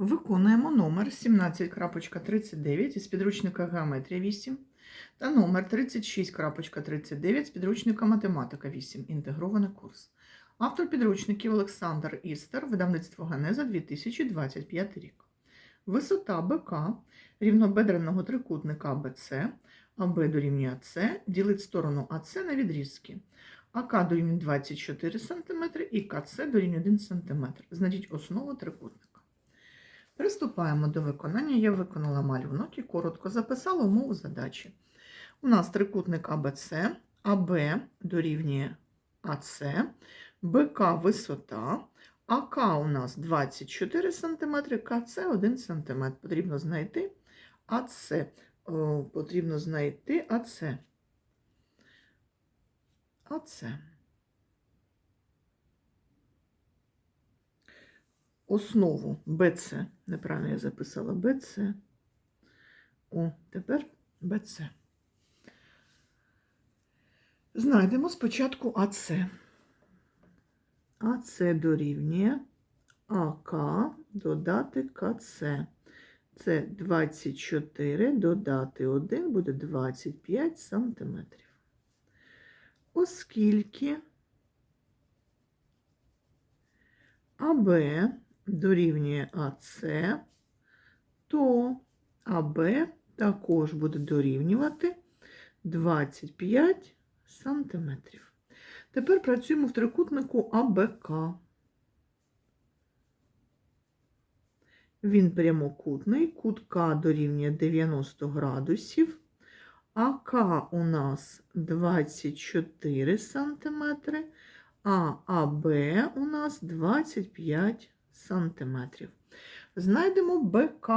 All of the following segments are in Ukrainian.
Виконуємо номер 17.39 із підручника Геометрія 8 та номер 36.39 з підручника Математика 8. Інтегрований курс. Автор підручників Олександр Істер, видавництво Генеза 2025 рік. Висота БК рівнобедреного трикутника АБЦ, АБ дорівнює АЦ, ділить сторону АЦ на відрізки. АК дорівнює 24 см і КЦ дорівнює 1 см. Знайдіть основу трикутника. Приступаємо до виконання. Я виконала малюнок і коротко записала умову задачі. У нас трикутник АБЦ, АБ дорівнює АЦ, БК висота, АК у нас 24 см, КЦ 1 см. Потрібно знайти АЦ. Потрібно знайти АЦ. АЦ. Основу БЦ. Неправильно я записала БЦ. О, тепер БЦ. Знайдемо спочатку АЦ. АЦ дорівнює АК додати КЦ. Це 24 додати 1 буде 25 сантиметрів. Оскільки АБ дорівнює АЦ, то АБ також буде дорівнювати 25 сантиметрів. Тепер працюємо в трикутнику АБК. Він прямокутний, кут К дорівнює 90 градусів, АК у нас 24 сантиметри, а АБ у нас 25 сантиметрів. Знайдемо БК.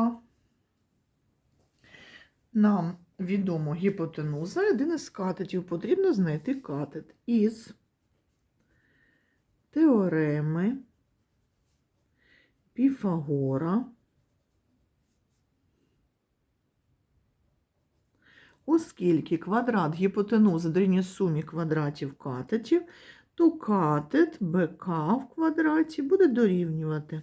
Нам відомо гіпотенуза, один із катетів. Потрібно знайти катет із теореми Піфагора. Оскільки квадрат гіпотенузи дорівнює сумі квадратів катетів, то катет БК в квадраті буде дорівнювати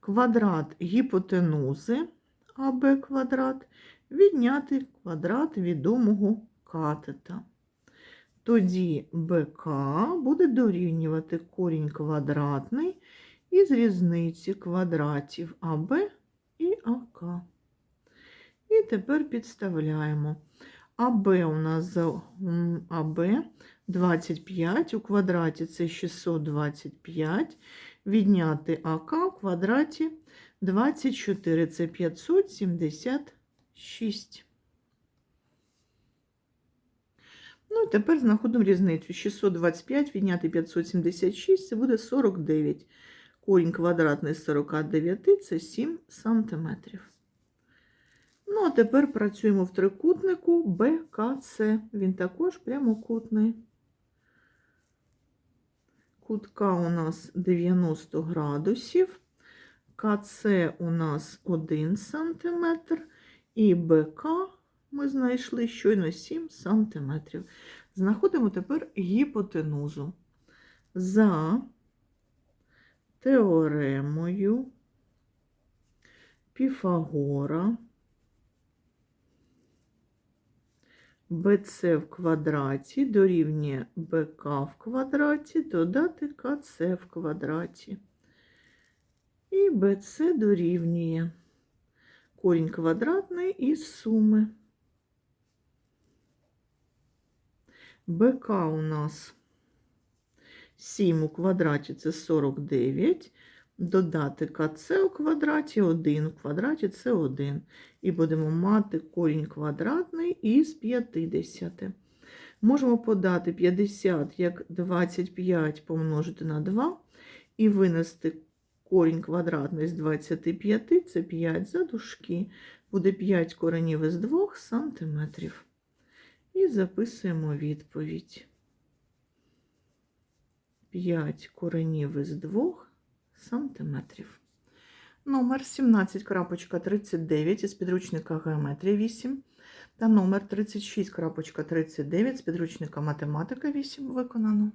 квадрат гіпотенузи АБ квадрат відняти квадрат відомого катета. Тоді БК буде дорівнювати корінь квадратний із різниці квадратів АБ і АК. І тепер підставляємо. АБ у нас за АБ 25, у квадраті це 625, відняти АК у квадраті 24, це 576. Ну, і тепер знаходимо різницю. 625 відняти 576, це буде 49. Корінь квадратний з 49 це 7 сантиметрів. Ну, а тепер працюємо в трикутнику БКЦ. Він також прямокутний. Кутка у нас 90 градусів, КЦ у нас 1 см, і БК ми знайшли щойно 7 см. Знаходимо тепер гіпотенузу. За теоремою Піфагора. BC в квадраті дорівнює БК в квадраті, додати КЦ в квадраті. І BC дорівнює корінь квадратний із суми. БК у нас 7 у квадраті це 49. Додати КЦ у квадраті 1 у квадраті це 1. І будемо мати корінь квадратний із 50. Можемо подати 50 як 25 помножити на 2 і винести корінь квадратний з 25, це 5 за дужки. Буде 5 коренів із 2 сантиметрів. І записуємо відповідь. 5 коренів із 2 сантиметрів. Номер 17.39 із підручника Геометрія 8 та номер 36.39 з підручника Математика 8 виконано.